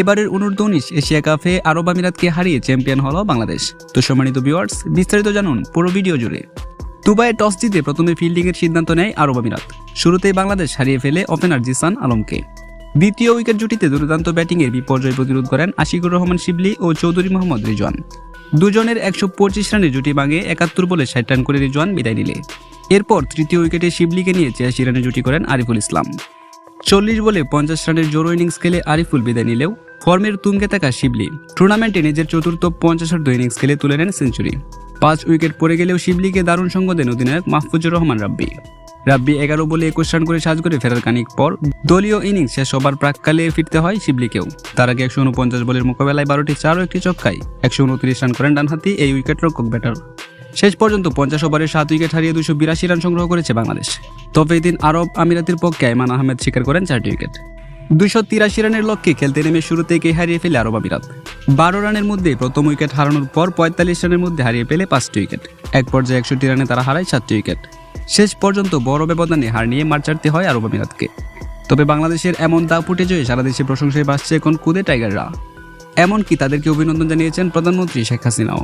এবারের অনূর্ধ্ব উনিশ এশিয়া কাপে আরব আমিরাতকে হারিয়ে চ্যাম্পিয়ন হলো বাংলাদেশ। তো সম্মানিত ভিউয়ার্স বিস্তারিত জানুন পুরো ভিডিও জুড়ে। দুবাইয়ে টস জিতে প্রথমে ফিল্ডিংয়ের সিদ্ধান্ত নেয় আরব আমিরাত। শুরুতেই বাংলাদেশ হারিয়ে ফেলে ওপেনার জিসান আলমকে। দ্বিতীয় উইকেট জুটিতে দুর্দান্ত ব্যাটিংয়ের বিপর্যয় প্রতিরোধ করেন আশিকুর রহমান শিবলি ও চৌধুরী মোহাম্মদ রিজওয়ান। দুজনের একশো পঁচিশ রানের জুটি ভাঙে একাত্তর বলে ষাট রান করে রিজওয়ান বিদায় নিলে। এরপর তৃতীয় উইকেটে শিবলিকে নিয়ে ছিয়াশি রানে জুটি করেন আরিফুল ইসলাম। চল্লিশ বলে পঞ্চাশ রানের জোরো ইনিংস খেলে আরিফুল বিদায় নিলেও ফর্মের তুঙ্গে থাকা শিবলি টুর্নামেন্টে নিজের চতুর্থ পঞ্চাশার্ধ ইনিংস খেলে তুলে নেন সেঞ্চুরি। পাঁচ উইকেট পড়ে গেলেও শিবলিকে দারুণ সঙ্গ দেন অধিনায়ক মাহফুজুর রহমান রাব্বি। রাব্বি এগারো বলে একুশ রান করে সাজ করে ফেরার খানিক পর দলীয় ইনিংস শেষ হবার প্রাককালে ফিরতে হয় শিবলিকেও। তার আগে একশো উনপঞ্চাশ বলের মোকাবেলায় বারোটি চার একটি চক্কায় একশো উনত্রিশ রান করেন ডানহাতি এই উইকেট রক্ষক ব্যাটার। শেষ পর্যন্ত পঞ্চাশ ওভারে সাত উইকেট হারিয়ে দুশো বিরাশি রান সংগ্রহ করেছে বাংলাদেশ। তবে এদিন আরব আমিরাতের পক্ষে আইমান আহমেদ শিকার করেন চারটি উইকেট। দুশো তিরাশি রানের লক্ষ্যে খেলতে নেমে শুরু থেকেই হারিয়ে ফেলে আরব আমিরাত। বারো রানের মধ্যে প্রথম উইকেট হারানোর পর পঁয়তাল্লিশ রানের মধ্যে হারিয়ে ফেলে পাঁচটি উইকেট। এক পর্যায়ে একষট্টি রানে তারা হারায় সাতটি উইকেট। শেষ পর্যন্ত বড় ব্যবধানে হার নিয়ে মার ছাড়তে হয় আরব আমিরাতকে। তবে বাংলাদেশের এমন দাপুটে জয়ে সারা দেশে প্রশংসায় বাসছে এখন কুদে টাইগাররা। এমনকি তাদেরকে অভিনন্দন জানিয়েছেন প্রধানমন্ত্রী শেখ হাসিনাও।